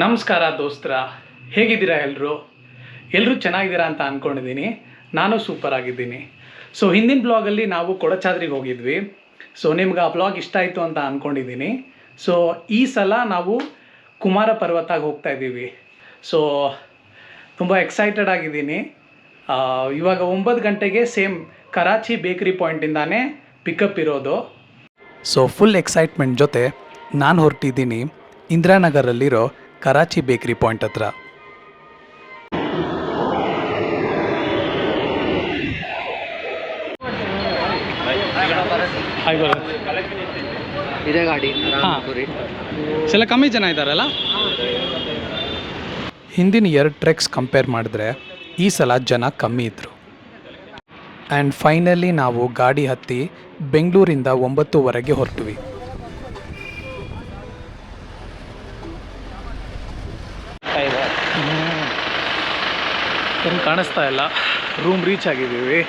ನಮಸ್ಕಾರ ದೋಸ್ತರ, ಹೇಗಿದ್ದೀರಾ ಎಲ್ಲರೂ ಎಲ್ಲರೂ ಚೆನ್ನಾಗಿದ್ದೀರಾ ಅಂತ ಅಂದ್ಕೊಂಡಿದ್ದೀನಿ ನಾನು ಸೂಪರ್ ಆಗಿದ್ದೀನಿ. ಸೊ ಹಿಂದಿನ ಬ್ಲಾಗಲ್ಲಿ ನಾವು ಕೊಡಚಾದ್ರಿಗೆ ಹೋಗಿದ್ವಿ. ಸೊ ನಿಮ್ಗೆ ಆ ಬ್ಲಾಗ್ ಇಷ್ಟ ಆಯಿತು ಅಂತ ಅಂದ್ಕೊಂಡಿದ್ದೀನಿ ಸೊ ಈ ಸಲ ನಾವು ಕುಮಾರ ಪರ್ವತಾಗ ಹೋಗ್ತಾ ಇದ್ದೀವಿ. ಸೊ ತುಂಬ ಎಕ್ಸೈಟೆಡ್ ಆಗಿದ್ದೀನಿ. ಇವಾಗ ಒಂಬತ್ತು ಗಂಟೆಗೆ ಸೇಮ್ ಕರಾಚಿ ಬೇಕರಿ ಪಾಯಿಂಟಿಂದಾನೇ ಪಿಕಪ್ ಇರೋದು. ಸೊ ಫುಲ್ ಎಕ್ಸೈಟ್ಮೆಂಟ್ ಜೊತೆ ನಾನು ಹೊರಟಿದ್ದೀನಿ. ಇಂದಿರಾನಗರಲ್ಲಿರೋ ಕರಾಚಿ ಬೇಕರಿ ಪಾಯಿಂಟ್ ಹತ್ರ. ಇದೆ ಗಾಡಿ ಹಾ. ಸಲ ಕಮ್ಮಿ ಜನ ಇದ್ದಾರಲ್ಲ? ಹಿಂದಿನ ಎರಡು ಟ್ರೆಕ್ಸ್ ಕಂಪೇರ್ ಮಾಡಿದ್ರೆ ಈ ಸಲ ಜನ ಕಮ್ಮಿ ಇದ್ದರು ಆ್ಯಂಡ್ ಫೈನಲಿ ನಾವು ಗಾಡಿ ಹತ್ತಿ ಬೆಂಗಳೂರಿಂದ ಒಂಬತ್ತುವರೆಗೆ ಹೊರಟ್ವಿ. ಏನು ಕಾಣಿಸ್ತಾ ಇಲ್ಲ. ರೂಮ್ ರೀಚ್ ಆಗಿದ್ದೀವಿ.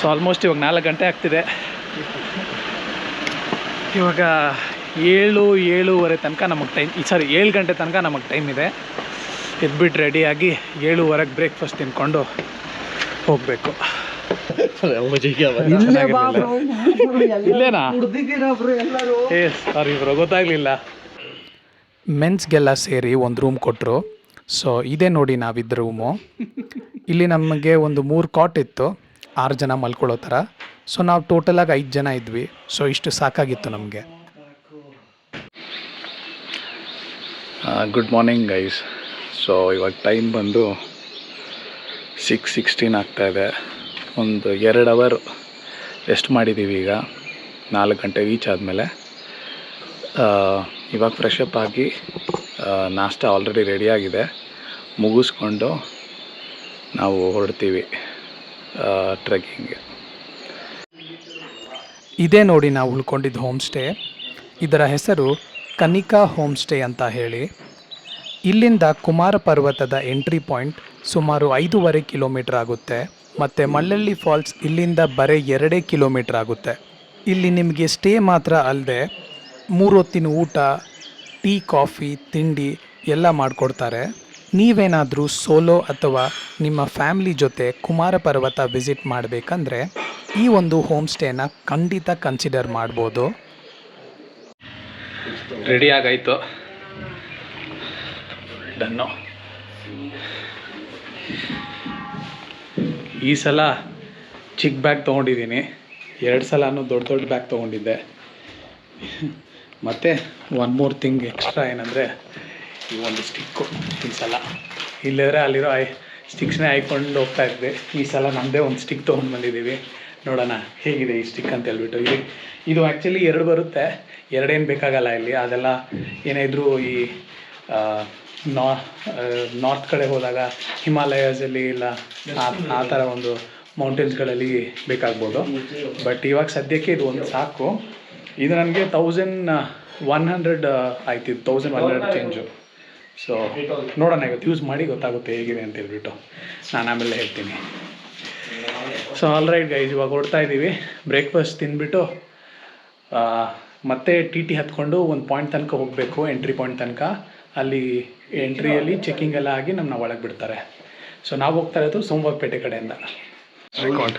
ಸೊ ಆಲ್ಮೋಸ್ಟ್ ಇವಾಗ ನಾಲ್ಕು ಗಂಟೆ ಆಗ್ತಿದೆ. ಇವಾಗ ಏಳು ಏಳುವರೆ ತನಕ ನಮಗೆ ಟೈಮ್ ಸಾರಿ ಏಳು ಗಂಟೆ ತನಕ ನಮಗೆ ಟೈಮ್ ಇದೆ. ಎದ್ಬಿಟ್ಟು ರೆಡಿಯಾಗಿ ಏಳುವರೆಗೆ ಬ್ರೇಕ್ಫಾಸ್ಟ್ ತಿನ್ಕೊಂಡು ಹೋಗಬೇಕು. ಇಲ್ಲೇನಾ? ಏ ಸಾರಿ ಬ್ರೋ ಗೊತ್ತಾಗಲಿಲ್ಲ. ಮೆನ್ಸ್ಗೆಲ್ಲ ಸೇರಿ ಒಂದು ರೂಮ್ ಕೊಟ್ಟರು ಸೊ ಇದೇ ನೋಡಿ ನಾವಿದ್ದ ರೂಮು ಇಲ್ಲಿ ನಮಗೆ ಒಂದು ಮೂರು ಕಾಟ್ ಇತ್ತು. ಆರು ಜನ ಮಲ್ಕೊಳ್ಳೋ ಥರ. ಸೊ ನಾವು ಟೋಟಲಾಗಿ ಐದು ಜನ ಇದ್ವಿ. ಸೊ ಇಷ್ಟು ಸಾಕಾಗಿತ್ತು ನಮಗೆ. ಗುಡ್ ಮಾರ್ನಿಂಗ್ ಗೈಸ್ ಸೊ ಇವಾಗ ಟೈಮ್ ಬಂದು ಸಿಕ್ಸ್ ಸಿಕ್ಸ್ಟೀನ್ ಇದೆ. ಒಂದು ಎರಡು ಅವರ್ ರೆಸ್ಟ್ ಮಾಡಿದ್ದೀವಿ ಈಗ. ನಾಲ್ಕು ಗಂಟೆ ರೀಚ್ ಆದಮೇಲೆ. ಇವಾಗ ಫ್ರೆಶ್ ಅಪ್ ಆಗಿ ನಾಷ್ಟ ಆಲ್ರೆಡಿ ರೆಡಿಯಾಗಿದೆ ಮುಗಿಸ್ಕೊಂಡು ನಾವು ಹೊರಡ್ತೀವಿ ಟ್ರೆಕ್ಕಿಂಗ್ಗೆ ಇದೇ ನೋಡಿ ನಾವು ಉಳ್ಕೊಂಡಿದ್ದು ಹೋಮ್ ಸ್ಟೇ ಇದರ ಹೆಸರು ಕನಿಕಾ ಹೋಮ್ ಸ್ಟೇ ಅಂತ ಹೇಳಿ. ಇಲ್ಲಿಂದ ಕುಮಾರ ಪರ್ವತದ ಎಂಟ್ರಿ ಪಾಯಿಂಟ್ ಸುಮಾರು ಐದೂವರೆ ಕಿಲೋಮೀಟರ್ ಆಗುತ್ತೆ. ಮತ್ತು ಮಳ್ಳಳ್ಳಿ ಫಾಲ್ಸ್ ಇಲ್ಲಿಂದ ಬರೀ ಎರಡೇ ಕಿಲೋಮೀಟರ್ ಆಗುತ್ತೆ. ಇಲ್ಲಿ ನಿಮಗೆ ಸ್ಟೇ ಮಾತ್ರ ಅಲ್ಲದೆ ಮೂರು ಹೊತ್ತಿನ ಊಟ, ಟೀ, ಕಾಫಿ, ತಿಂಡಿ ಎಲ್ಲ ಮಾಡಿಕೊಡ್ತಾರೆ. ನೀವೇನಾದರೂ ಸೋಲೋ ಅಥವಾ ನಿಮ್ಮ ಫ್ಯಾಮಿಲಿ ಜೊತೆ ಕುಮಾರ ಪರ್ವತ ವಿಸಿಟ್ ಮಾಡಬೇಕಂದ್ರೆ ಈ ಒಂದು ಹೋಮ್ ಸ್ಟೇನ ಖಂಡಿತ ಕನ್ಸಿಡರ್ ಮಾಡ್ಬೋದು. ರೆಡಿ ಆಗಾಯಿತು. ಡನ್ನು. ಈ ಸಲ ಚಿಕ್ಕ ಬ್ಯಾಗ್ ತೊಗೊಂಡಿದ್ದೀನಿ. ಎರಡು ಸಲನೂ ದೊಡ್ಡ ದೊಡ್ಡ ಬ್ಯಾಗ್ ತೊಗೊಂಡಿದ್ದೆ. ಮತ್ತು ಒನ್ ಮೋರ್ ಥಿಂಗ್ ಎಕ್ಸ್ಟ್ರಾ ಏನಂದರೆ ಈ ಒಂದು ಸ್ಟಿಕ್ಕು ಈ ಸಲ. ಇಲ್ಲದ್ರೆ ಅಲ್ಲಿರೋ ಐ ಸ್ಟಿಕ್ಸ್ನೇ ಹಾಯ್ಕೊಂಡು ಹೋಗ್ತಾ ಇದ್ದೆ ಈ ಸಲ ನಮ್ಮದೇ ಒಂದು ಸ್ಟಿಕ್ ತೊಗೊಂಡು ಬಂದಿದ್ದೀವಿ. ನೋಡೋಣ, ಹೇಗಿದೆ ಈ ಸ್ಟಿಕ್ ಅಂತ ಹೇಳ್ಬಿಟ್ಟು. ಇಲ್ಲಿ ಇದು ಆ್ಯಕ್ಚುಲಿ ಎರಡು ಬರುತ್ತೆ. ಎರಡೇನು ಬೇಕಾಗಲ್ಲ ಇಲ್ಲಿ. ಅದೆಲ್ಲ ಏನೇ ಇದ್ರೂ ಈ ನಾರ್ತ್ ಕಡೆ ಹೋದಾಗ ಹಿಮಾಲಯಸಲ್ಲಿ ಇಲ್ಲ, ಆ- ಥರ ಒಂದು ಮೌಂಟೇನ್ಸ್ಗಳಲ್ಲಿ ಬೇಕಾಗ್ಬೋದು. ಬಟ್ ಇವಾಗ ಸದ್ಯಕ್ಕೆ ಇದು ಒಂದು ಸಾಕು. ಇದು ನನಗೆ ತೌಸಂಡ್ ಒನ್ ಹಂಡ್ರೆಡ್ ಆಯ್ತು. Thousand one hundred change so ನೋಡೋಣ ಇವತ್ತು ಯೂಸ್ ಮಾಡಿ ಗೊತ್ತಾಗುತ್ತೆ ಹೇಗಿದೆ ಅಂತ ಹೇಳ್ಬಿಟ್ಟು ನಾನು ಆಮೇಲೆ ಹೇಳ್ತೀನಿ. ಸೊ ಆಲ್ ರೈಟ್ ಗೈಸ್ ಇವಾಗ ಹೊರಡ್ತಾ ಇದ್ದೀವಿ ಬ್ರೇಕ್ಫಾಸ್ಟ್ ತಿಂದ್ಬಿಟ್ಟು ಮತ್ತೆ ಟಿ ಟಿ ಹತ್ಕೊಂಡು ಒಂದು ಪಾಯಿಂಟ್ ತನಕ ಹೋಗಬೇಕು ಎಂಟ್ರಿ ಪಾಯಿಂಟ್ ತನಕ. ಅಲ್ಲಿ ಎಂಟ್ರಿಯಲ್ಲಿ ಚೆಕಿಂಗ್ ಎಲ್ಲ ಆಗಿ ನಮ್ಮನ್ನ ಒಳಗೆ ಬಿಡ್ತಾರೆ. ಸೊ ನಾವು ಹೋಗ್ತಾ ಇರೋದು ಸೋಮವಾರಪೇಟೆ ಕಡೆಯಿಂದ. ರೆಕಾರ್ಡ್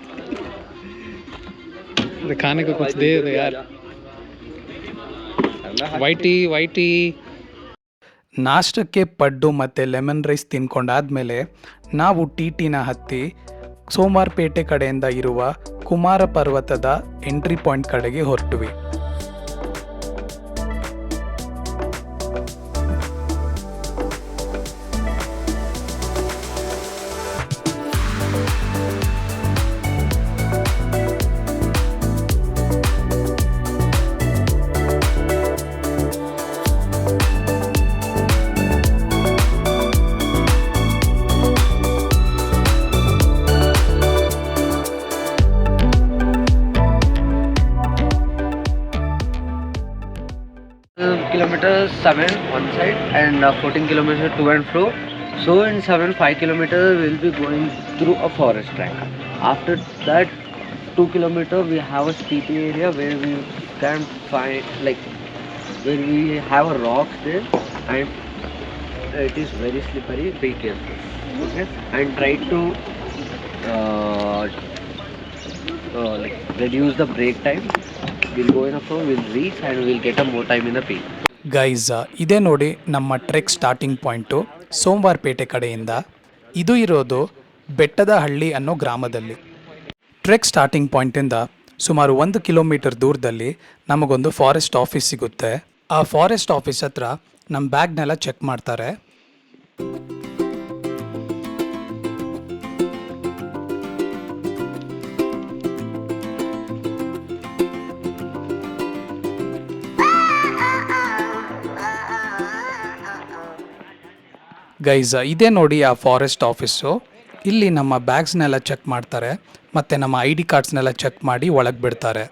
खाने को कुछ दे दे यार ವೈಟಿ ವೈಟಿ ನಾಷ್ಟಕ್ಕೆ ಪಡ್ಡು ಮತ್ತು ಲೆಮನ್ ರೈಸ್ ತಿನ್ಕೊಂಡಾದ್ಮೇಲೆ ನಾವು ಟಿ ಟಿನ ಹತ್ತಿ ಸೋಮಾರ್ಪೇಟೆ ಕಡೆಯಿಂದ ಇರುವ ಕುಮಾರ ಪರ್ವತದ ಎಂಟ್ರಿ ಪಾಯಿಂಟ್ ಕಡೆಗೆ ಹೊರಟ್ವಿ Seven one side and uh, 14 kilometers to and fro. So in seven five kilometers we'll be going through a forest track. After that, two kilometer we have a steepy area where we can find like where we have a rocks there and it is very slippery. Be careful. Okay, and try to uh, uh, like reduce the break time. We'll go in a flow. We'll reach and we'll get a more time in the peak. Guys ಇದೇ ನೋಡಿ ನಮ್ಮ trek starting point Somwarpet ಕಡೆಯಿಂದ. ಇದು ಇರೋದು ಬೆಟ್ಟದ ಹಳ್ಳಿ ಅನ್ನೋ ಗ್ರಾಮದಲ್ಲಿ. ಟ್ರೆಕ್ ಸ್ಟಾರ್ಟಿಂಗ್ ಪಾಯಿಂಟಿಂದ ಸುಮಾರು ಒಂದು ಕಿಲೋಮೀಟರ್ ದೂರದಲ್ಲಿ ನಮಗೊಂದು ಫಾರೆಸ್ಟ್ ಆಫೀಸ್ ಸಿಗುತ್ತೆ. ಆ ಫಾರೆಸ್ಟ್ ಆಫೀಸ್ ಹತ್ರ ನಮ್ಮ ಬ್ಯಾಗ್ನೆಲ್ಲ ಚೆಕ್ ಮಾಡ್ತಾರೆ. ಗೈಸ್, ಇದೇ ನೋಡಿ ಆ ಫಾರೆಸ್ಟ್ ಆಫೀಸು ಇಲ್ಲಿ ನಮ್ಮ ಬ್ಯಾಗ್ಸ್ನೆಲ್ಲ ಚೆಕ್ ಮಾಡ್ತಾರೆ. ಮತ್ತು ನಮ್ಮ ಐ ಡಿ ಕಾರ್ಡ್ಸ್ನೆಲ್ಲ ಚೆಕ್ ಮಾಡಿ ಒಳಗೆ ಬಿಡ್ತಾರೆ.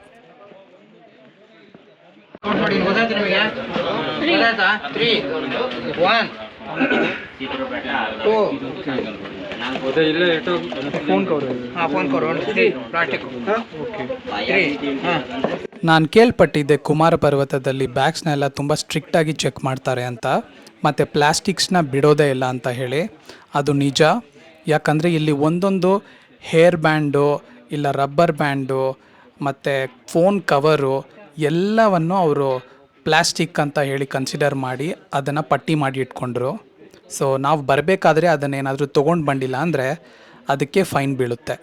ನಾನು ಕೇಳ್ಪಟ್ಟಿದ್ದೆ ಕುಮಾರ ಪರ್ವತದಲ್ಲಿ ಬ್ಯಾಗ್ಸ್ನೆಲ್ಲ ತುಂಬ ಸ್ಟ್ರಿಕ್ಟಾಗಿ ಚೆಕ್ ಮಾಡ್ತಾರೆ ಅಂತ. ಮತ್ತು ಪ್ಲ್ಯಾಸ್ಟಿಕ್ಸ್ನ ಬಿಡೋದೇ ಇಲ್ಲ ಅಂತ ಹೇಳಿ ಅದು ನಿಜ. ಯಾಕಂದರೆ ಇಲ್ಲಿ ಒಂದೊಂದು ಹೇರ್ ಬ್ಯಾಂಡು, ಇಲ್ಲ ರಬ್ಬರ್ ಬ್ಯಾಂಡು, ಮತ್ತು ಫೋನ್ ಕವರು ಎಲ್ಲವನ್ನು ಅವರು ಪ್ಲ್ಯಾಸ್ಟಿಕ್ ಅಂತ ಹೇಳಿ ಕನ್ಸಿಡರ್ ಮಾಡಿ ಅದನ್ನು ಪಟ್ಟಿ ಮಾಡಿ ಇಟ್ಕೊಂಡ್ರು. ಸೊ ನಾವು ಬರಬೇಕಾದ್ರೆ ಅದನ್ನೇನಾದರೂ ತೊಗೊಂಡು ಬಂದಿಲ್ಲ ಅಂದರೆ ಅದಕ್ಕೆ ಫೈನ್ ಬೀಳುತ್ತೆ.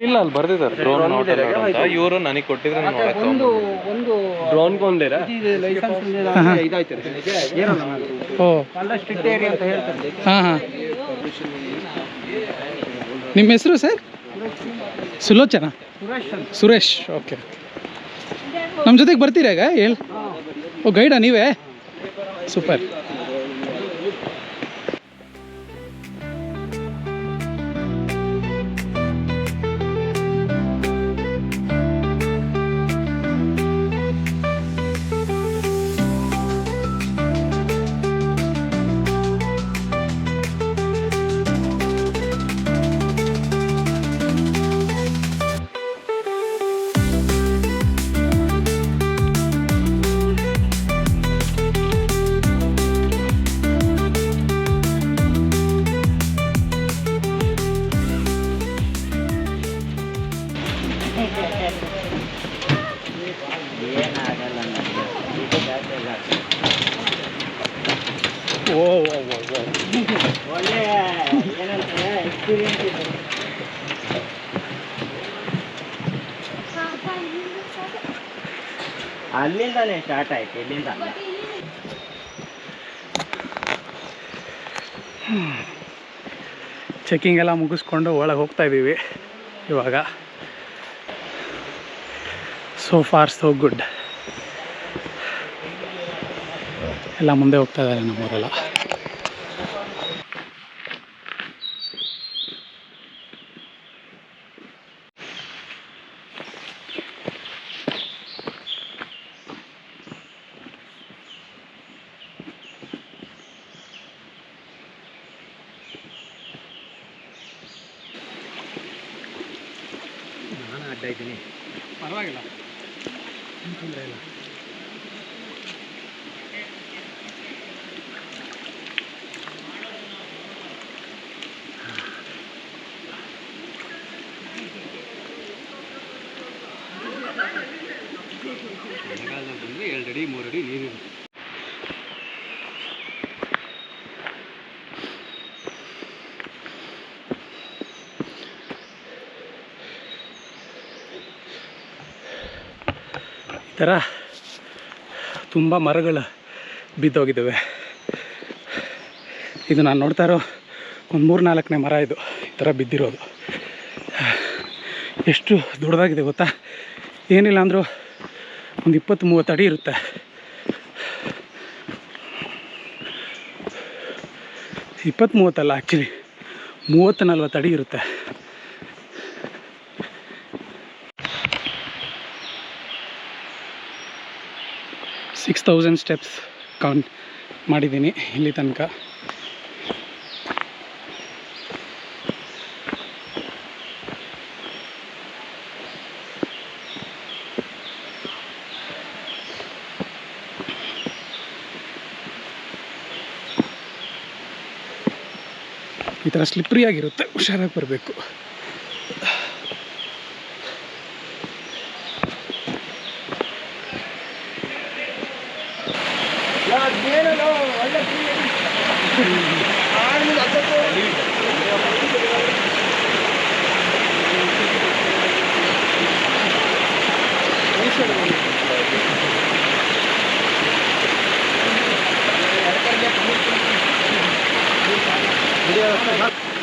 ಇಲ್ಲ ಅಲ್ಲಿ ಬರ್ದಿದ್ದಾರೆ. ಡ್ರೋನ್ ಅಂತ. ಇವರು ನನಗೆ ಕೊಟ್ಟಿದ್ರೆ ಡ್ರೋನ್ ಅಂತ ಹಾ ನಿಮ್ಮ ಹೆಸರು ಸರ್? ಸುಲೋಚನಾ? ಸುರೇಶ್ ಓಕೆ. ನಮ್ಮ ಜೊತೆಗೆ ಬರ್ತೀರಾ ಈಗ? ಹೇಳಿ. ಓ ಗೈಡಾ ನೀವೇ? ಸೂಪರ್. ಅಲ್ಲಿಂದಾನೆ ಸ್ಟಾರ್ಟ್ ಆಯ್ತು ಇಲ್ಲಿಂದ ಚೆಕ್ಕಿಂಗ್ ಎಲ್ಲ ಮುಗಿಸ್ಕೊಂಡು ಒಳಗೆ ಹೋಗ್ತಾ ಇದ್ದೀವಿ ಇವಾಗ. ಸೋ ಫಾರ್ ಸೋ ಗುಡ್ ಎಲ್ಲ ಮುಂದೆ ಹೋಗ್ತಾ ಇದ್ದಾರೆ ನಮ್ಮವರೆಲ್ಲ ಪರವಾಗಿಲ್ಲ ತೊಂದರೆ ಇಲ್ಲ ಈ ಥರ ತುಂಬ ಮರಗಳು ಬಿದ್ದೋಗಿದ್ದಾವೆ. ಇದು ನಾನು ನೋಡ್ತಾ ಇರೋ ಒಂದು ಮೂರು ನಾಲ್ಕನೇ ಮರ ಇದು, ಈ ಥರ ಬಿದ್ದಿರೋದು. ಎಷ್ಟು ದೊಡ್ಡದಾಗಿದೆ ಗೊತ್ತಾ? ಏನಿಲ್ಲ ಅಂದರೂ ಒಂದು ಇಪ್ಪತ್ತು ಮೂವತ್ತು ಅಡಿ ಇರುತ್ತೆ. ಇಪ್ಪತ್ತು ಮೂವತ್ತಲ್ಲ ಆ್ಯಕ್ಚುಲಿ ಮೂವತ್ತು ನಲ್ವತ್ತು ಅಡಿ ಇರುತ್ತೆ ಸಿಕ್ಸ್ ತೌಸಂಡ್ ಸ್ಟೆಪ್ಸ್ ಕೌಂಟ್ ಮಾಡಿದ್ದೀನಿ ಇಲ್ಲಿ ತನಕ. ಈ ಥರ ಸ್ಲಿಪ್ರಿ ಆಗಿರುತ್ತೆ ಹುಷಾರಾಗಿ ಬರಬೇಕು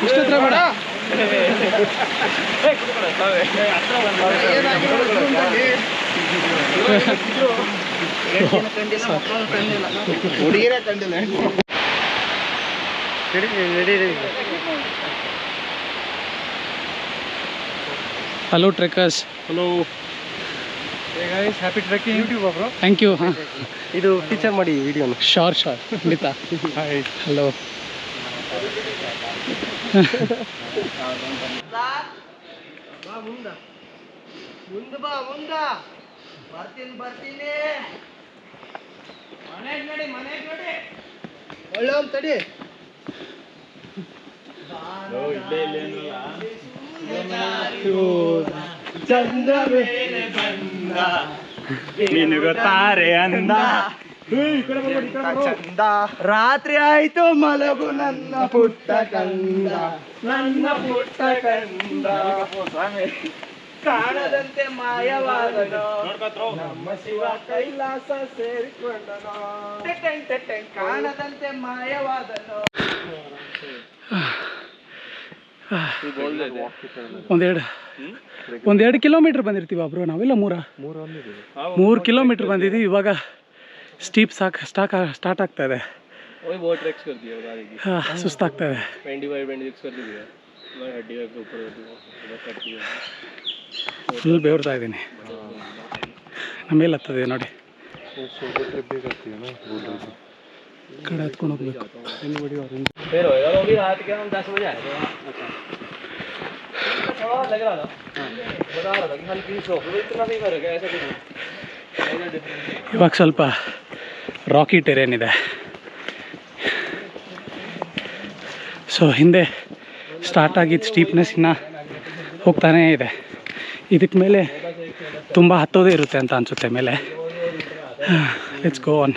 ಇಷ್ಟ ಹತ್ರ ಬೇಡ ಹುಡುಗಿರೇ ಕಂಡಿಲ್ಲ. Hello trekkers hello happy trekking YouTube bro thank you ಹಾಂ ಇದು ಟೀಚರ್ ಮಾಡಿ ವಿಡಿಯೋನ ಶೋರ್ ಶೋರ್ ಖಂಡಿತ. ಹಲೋ ಮುಂದ ಬಾ ಮುಂದ. ಬರ್ತೀನಿ ಬರ್ತೀನಿ. ಮನೆಗೆ ನೋಡಿ ಮನೆಗೆ ನೋಡಿ. ಒಳ್ಳೆ ಒಂದು ತಡಿ. ತಾರೆ ಅಂದ. ಚಂದ. ರಾತ್ರಿ ಆಯ್ತು ಮಲಗು ನನ್ನ ಪುಟ್ಟ ಕಂದ. ನನ್ನ ಪುಟ್ಟ ಕಂದ. ಕಾಣದಂತೆ ಮಾಯವಾದನು? ನಮ್ಮ ಶಿವ ಕೈಲಾಸ ಸೇರಿಕೊಂಡನು? ಕಾಣದಂತೆ ಮಾಯವಾದನು? ಒಂದೆರಡು. ಒಂದೆರಡು ಕಿಲೋಮೀಟರ್ ಬಂದಿರ್ತೀವಿ ಒಬ್ರು ನಾವೆಲ್ಲ ಮೂರ. ಮೂರು ಕಿಲೋಮೀಟರ್ ಬಂದಿದ್ದೀವಿ. ಇವಾಗ ಸ್ಟೀಪ್ ಸಾಕ್ ಸ್ಟಾಕ್ ಸ್ಟಾರ್ಟ್ ಆಗ್ತಾ ಇದೆ. ಸುಸ್ತಾಗ್ತಾ ಇದೆ. ಫುಲ್ ಬೇವರ್ತಾ ಇದ್ದೀನಿ. ನಮ್ಮೇಲೆ ಹತ್ತದೆ ನೋಡಿ. ಕಡೆ ಹತ್ಕೊಂಡು ಹೋಗ್ಬೇಕು. ಇವಾಗ ಸ್ವಲ್ಪ ರಾಕಿ ಟೆರೇನ್ ಇದೆ. ಸೊ ಹಿಂದೆ ಸ್ಟಾರ್ಟ್ ಆಗಿದ್ದು ಸ್ಟೀಪ್ನೆಸ್ ಇನ್ನು ಹೋಗ್ತಾನೇ ಇದೆ. ಇದಕ್ಕೆ ಮೇಲೆ ತುಂಬ ಹತ್ತೋದೇ ಇರುತ್ತೆ ಅಂತ ಅನಿಸುತ್ತೆ ಮೇಲೆ. ಲೆಟ್ಸ್ ಗೋ ಆನ್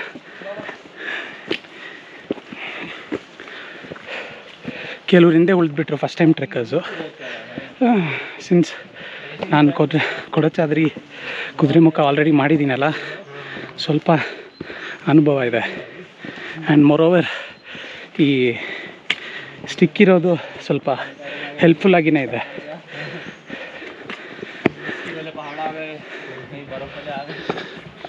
ಕೆಲವ್ರು ಹಿಂದೆ ಉಳಿದ್ಬಿಟ್ರು ಫಸ್ಟ್ ಟೈಮ್ ಟ್ರೆಕ್ಕರ್ಸು ಸಿನ್ಸ್ ನಾನು ಕೊದ್ರೆ ಕೊಡಚಾದ್ರಿ ಕುದುರೆಮುಖ ಆಲ್ರೆಡಿ ಮಾಡಿದ್ದೀನಲ್ಲ ಸ್ವಲ್ಪ ಅನುಭವ ಇದೆ. ಆ್ಯಂಡ್ ಮೊರೋವರ್ ಈ ಸ್ಟಿಕ್ ಇರೋದು ಸ್ವಲ್ಪ ಹೆಲ್ಪ್ಫುಲ್ಲಾಗಿಯೇ ಇದೆ. पहाड़ा गए कहीं बर्फ़ आ गए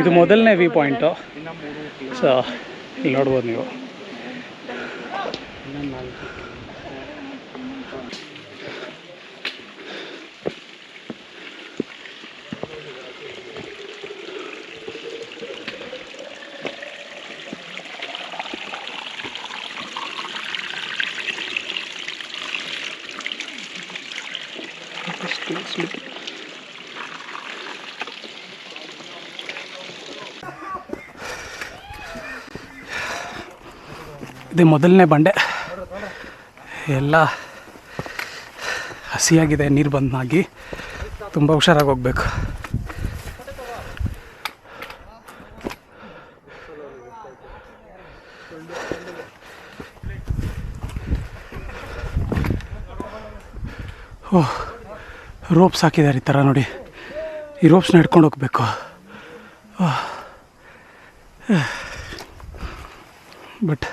ಇದು ಮೊದಲನೇ ವ್ಯೂ ಪಾಯಿಂಟು. ಸೊ ಇಲ್ಲಿ ನೋಡ್ಬೋದು ನೀವು. ಇದು ಮೊದಲನೇ ಬಂಡೆ. ಎಲ್ಲ ಹಸಿಯಾಗಿದೆ, ನೀರು ಬಂದಾಗಿ ತುಂಬ ಹುಷಾರಾಗಿ ಹೋಗ್ಬೇಕು. ಓಹ್ ರೋಪ್ಸ್ ಹಾಕಿದ್ದಾರೆ ಈ ಥರ ನೋಡಿ. ಈ ರೋಪ್ಸ್ನ ಹಿಡ್ಕೊಂಡು ಹೋಗ್ಬೇಕು. ಬಟ್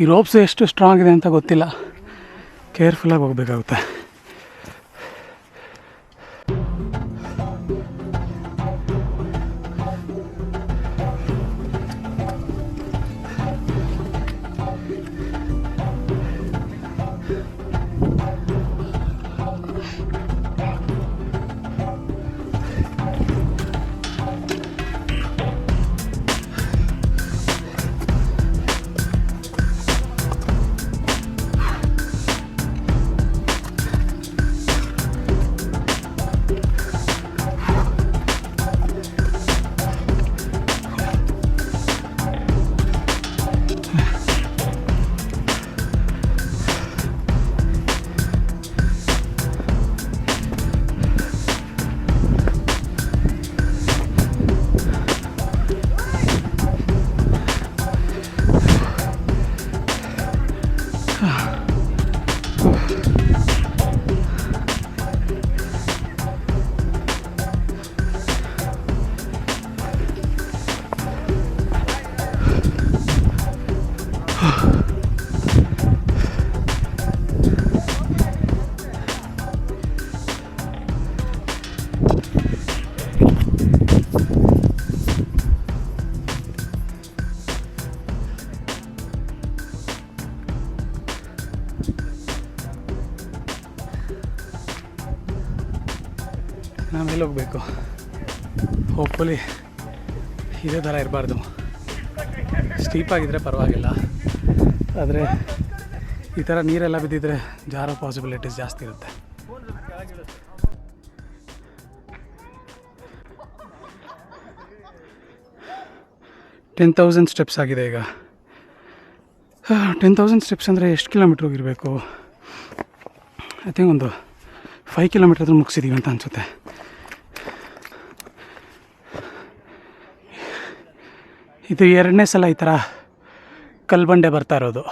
ಈ ರೋಪ್ಸ್ ಎಷ್ಟು ಸ್ಟ್ರಾಂಗ್ ಇದೆ ಅಂತ ಗೊತ್ತಿಲ್ಲ. ಕೇರ್ಫುಲ್ಲಾಗಿ ಹೋಗ್ಬೇಕಾಗುತ್ತೆ. ಹೋಗಬೇಕು. ಹೋಪ್ಫುಲಿ ಇದೇ ಥರ ಇರಬಾರ್ದು. ಸ್ಟೀಪ್ ಆಗಿದ್ರೆ ಪರವಾಗಿಲ್ಲ. ಆದರೆ, ಈ ಥರ ನೀರೆಲ್ಲ ಬಿದ್ದಿದ್ರೆ ಜಾರೋ ಪಾಸಿಬಿಲಿಟೀಸ್ ಜಾಸ್ತಿ ಇರುತ್ತೆ. ಟೆನ್ ತೌಸಂಡ್ ಸ್ಟೆಪ್ಸ್ ಆಗಿದೆ ಈಗ. ಟೆನ್ ತೌಸಂಡ್ ಸ್ಟೆಪ್ಸ್ ಅಂದರೆ ಎಷ್ಟು ಕಿಲೋಮೀಟ್ರ್ ಹೋಗಿರಬೇಕು? ಐ ಥಿಂಕ್ ಒಂದು ಫೈವ್ ಕಿಲೋಮೀಟರ್ ಆದರೂ ಮುಗಿಸಿದ್ದೀವಿ ಅಂತ ಅನಿಸುತ್ತೆ. ಇದು ಎರಡನೇ ಸಲ ಈ ಥರ ಕಲ್ಬಂಡೆ ಬರ್ತಾ ಇರೋದು.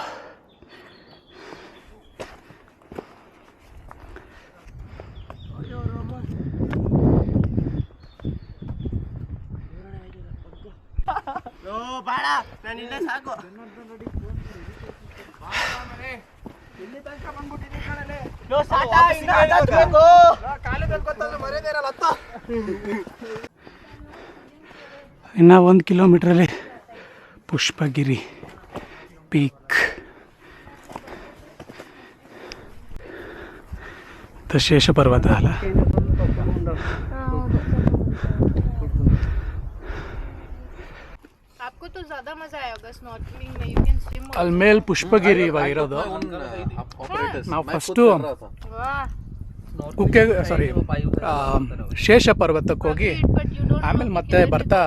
ಇನ್ನ ಒಂದು ಕಿಲೋಮೀಟ್ರಲ್ಲಿ ಪುಷ್ಪಗಿರಿ ಪೀಕ್. ಶೇಷ ಪರ್ವತ ಅಲ್ಲ? ಅಲ್ಲಿ ಮೇಲೆ ಪುಷ್ಪಗಿರಿ ಇವಾಗ ಇರೋದು. ನಾವು ಫಸ್ಟು ಕುಕ್ಕೆ ಸಾರಿ ಶೇಷ ಪರ್ವತಕ್ಕೆ ಹೋಗಿ ಆಮೇಲೆ ಮತ್ತೆ ಬರ್ತಾ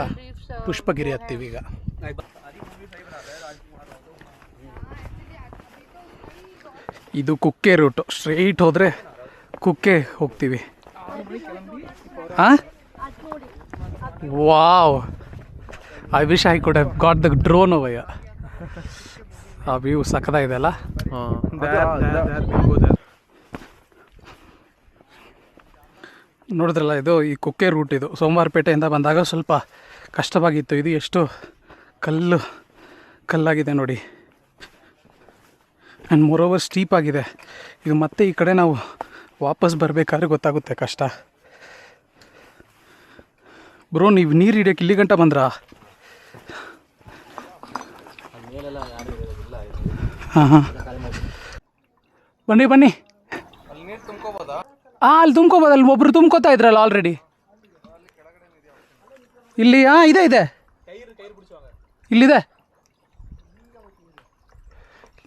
ಪುಷ್ಪಗಿರಿ ಹತ್ತೀವಿ ಈಗ. ಇದು ಕುಕ್ಕೆ ರೂಟು. ಸ್ಟ್ರೈಟ್ ಹೋದರೆ ಕುಕ್ಕೆ ಹೋಗ್ತೀವಿ. ಹಾಂ wow. I wish I could have got the drone ಅವಯ್ಯ ಆ ವ್ಯೂ ಸಖತ್ತಾಗಿದೆ ಅಲ್ಲ? ನೋಡಿದ್ರಲ್ಲ ಇದು ಈ ಕುಕ್ಕೆ ರೂಟ್ ಇದು. ಸೋಮವಾರಪೇಟೆಯಿಂದ ಬಂದಾಗ ಸ್ವಲ್ಪ ಕಷ್ಟವಾಗಿತ್ತು. ಇದು ಎಷ್ಟು ಕಲ್ಲು ಕಲ್ಲಾಗಿದೆ ನೋಡಿ. ಆ್ಯಂಡ್ ಮೋರೋವರ್ ಸ್ಟೀಪ್ ಆಗಿದೆ. ಇದು ಮತ್ತೆ ಈ ಕಡೆ ನಾವು ವಾಪಸ್ ಬರಬೇಕಾದ್ರೆ ಗೊತ್ತಾಗುತ್ತೆ ಕಷ್ಟ. ಬ್ರೋ, ನೀವು ನೀರು ಹಿಡಿಯೋಕೆ ಇಲ್ಲಿ ಗಂಟ ಬಂದ್ರಾ? ಹಾಂ ಹಾಂ. ಬನ್ನಿ ಬನ್ನಿ. ಹಾಂ ಅಲ್ಲಿ ತುಂಬ್ಕೋಬೋದು. ಅಲ್ಲಿ ಒಬ್ರು ತುಂಬ್ಕೋತಾ ಇದ್ರಲ್ಲ ಆಲ್ರೆಡಿ ಇಲ್ಲಿ ಹಾಂ ಇದೆ ಇದೆ. ಇಲ್ಲಿದೆ.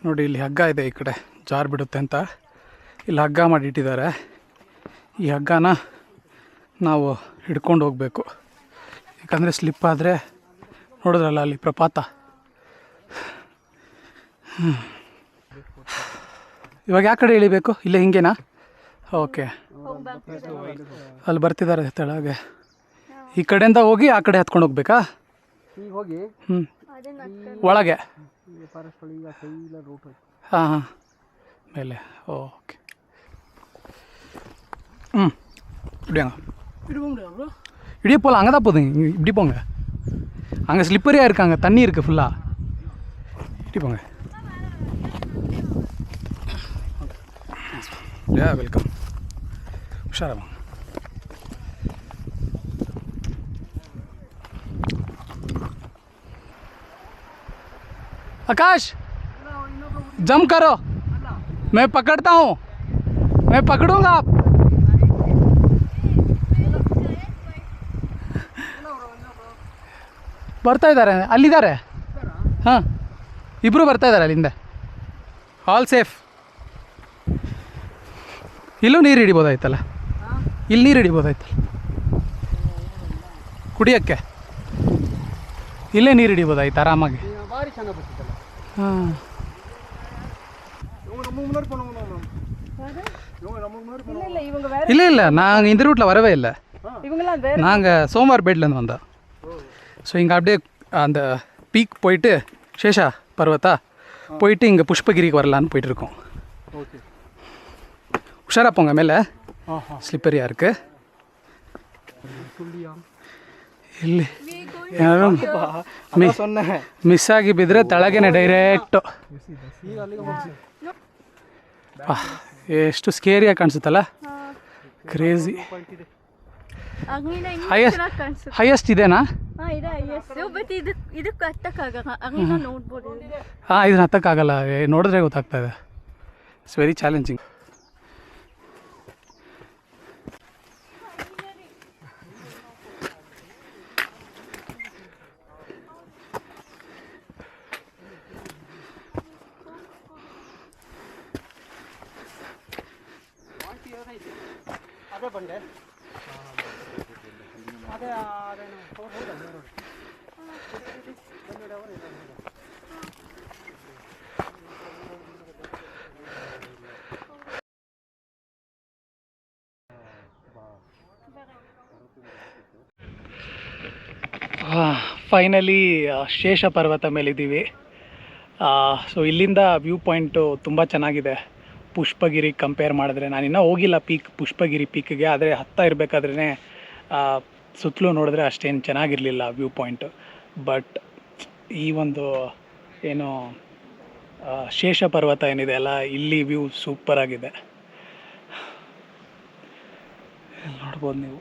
ನೋಡಿ ಇಲ್ಲಿ ಹಗ್ಗ ಇದೆ ಈ ಕಡೆ. ಜಾರ್ ಬಿಡುತ್ತೆ ಅಂತ. ಇಲ್ಲಿ ಹಗ್ಗ ಮಾಡಿ ಇಟ್ಟಿದ್ದಾರೆ. ಈ ಹಗ್ಗನ ನಾವು ಹಿಡ್ಕೊಂಡು ಹೋಗಬೇಕು. ಯಾಕಂದರೆ ಸ್ಲಿಪ್ ಆದರೆ ನೋಡಿದ್ರಲ್ಲ ಅಲ್ಲಿ ಪ್ರಪಾತ. ಇವಾಗ ಯಾವ ಕಡೆ ಇಳಿಬೇಕು? ಇಲ್ಲೇ ಹಿಂಗೇನಾ? ಓಕೆ. ಅಲ್ಲಿ ಬರ್ತಿದ್ದಾರೆ ತೆಳಗೆ ಈ ಕಡೆಯಿಂದ ಹೋಗಿ ಆ ಕಡೆ ಹತ್ಕೊಂಡು ಹೋಗ್ಬೇಕಾ? ಈಗ ये पारस पड़ेगा सही ஓகே ம் இப்படியாங்க இப்படியே போகலாம் அங்கே தான் போதுங்க இப்படி போங்க அங்கே ஸ்லிப்பரியாக இருக்காங்க தண்ணி இருக்குது ஃபுல்லாக இப்படி போங்க வெல்கம் உஷாராக வாங்க आकाश जम करो मैं पकड़ता हूँ मैं पकड़ूंगा आप ಬರ್ತಾ ಇದ್ದಾರೆ ಅಲ್ಲಿದ್ದಾರೆ ಹಾಂ ಇಬ್ಬರು ಬರ್ತಾ ಇದ್ದಾರೆ ಅಲ್ಲಿಂದ ಆಲ್ ಸೇಫ್ ಇಲ್ಲೂ ನೀರು ಹಿಡಿಬೋದಾಯ್ತಲ್ಲ ಇಲ್ಲಿ ನೀರು ಹಿಡಿಬೋದಾಯ್ತಲ್ಲ ಕುಡಿಯೋಕ್ಕೆ ಇಲ್ಲೇ ನೀರು ಹಿಡಿಬೋದಾಯ್ತು ಆರಾಮಾಗಿ இல்லை இல்லை நாங்கள் இந்த ரூட்டில் வரவே இல்லை. நாங்கள் சோமார் பேட்லேருந்து வந்தோம். ஸோ இங்கே அப்படியே அந்த பீக் போயிட்டு சேஷா பர்வத்தா போயிட்டு இங்கே புஷ்பகிரிக்கு வரலான்னு போயிட்டு இருக்கோம் உஷாரா போங்க மேலே. ஸ்லிப்பரியாக இருக்குது இல்லை. ಮಿಸ್ ಆಗಿ ಬಿದ್ದರೆ ತಳಗೇನೆ ಡೈರೆಕ್ಟು ಎಷ್ಟು ಸ್ಕೇರಿಯಾಗಿ ಕಾಣಿಸುತ್ತಲ್ಲ? ಕ್ರೇಜಿ ಹೈಯೆಸ್ಟ್ ಇದೆನಾ? ಹಾ ಇದನ್ನ ಹತ್ತಕ್ಕಾಗಲ್ಲ. ನೋಡಿದ್ರೆ ಗೊತ್ತಾಗ್ತಾ ಇದೆ. ಇಟ್ಸ್ ವೆರಿ ಚಾಲೆಂಜಿಂಗ್ ಬಂಡೆ ಅದೇ ಫೈನಲಿ ಶೇಷ ಪರ್ವತ ಮೇಲಿದ್ದೀವಿ. ಸೊ ಇಲ್ಲಿಂದ ವ್ಯೂ ಪಾಯಿಂಟು ತುಂಬ ಚೆನ್ನಾಗಿದೆ. ಪುಷ್ಪಗಿರಿ ಕಂಪೇರ್ ಮಾಡಿದ್ರೆ ನಾನು ಇನ್ನೂ ಹೋಗಿಲ್ಲ ಪೀಕ್ ಪುಷ್ಪಗಿರಿ ಪೀಕ್ಗೆ ಆದರೆ ಹತ್ತ ಇರಬೇಕಾದ್ರೇ ಸುತ್ತಲೂ ನೋಡಿದ್ರೆ ಅಷ್ಟೇನು ಚೆನ್ನಾಗಿರಲಿಲ್ಲ ವ್ಯೂ ಪಾಯಿಂಟು ಬಟ್ ಈ ಒಂದು, ಏನು ಶೇಷ ಪರ್ವತ ಏನಿದೆ ಅಲ್ಲ, ಇಲ್ಲಿ ವ್ಯೂ ಸೂಪರ್ ಆಗಿದೆ. ನೋಡ್ಬೋದು ನೀವು.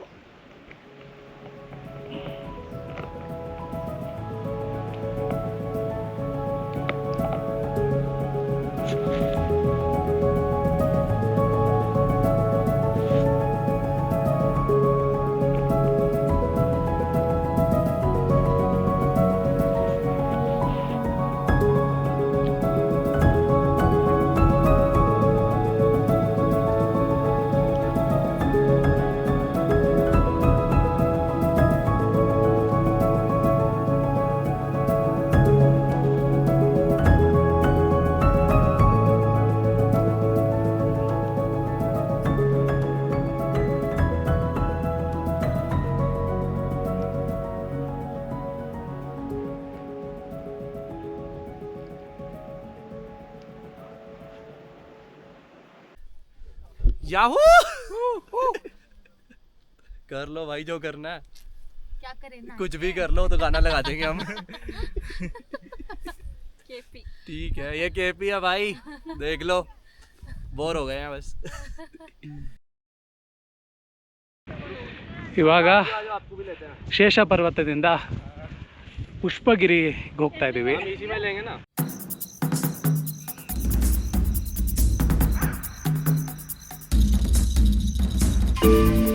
जो करना है क्या करें ना कुछ भी कर लो तो गाना लगा देंगे हम केपी ठीक है ये केपी है भाई देख लो बोर हो गए हैं बस ಇವಾಗ ಶೇಷ ಪರ್ವತದಿಂದ ಪುಷ್ಪಗಿರಿಗೆ ಹೋಗ್ತಾ ಇದ್ದೀವಿ इसी में लेंगे ना ಿ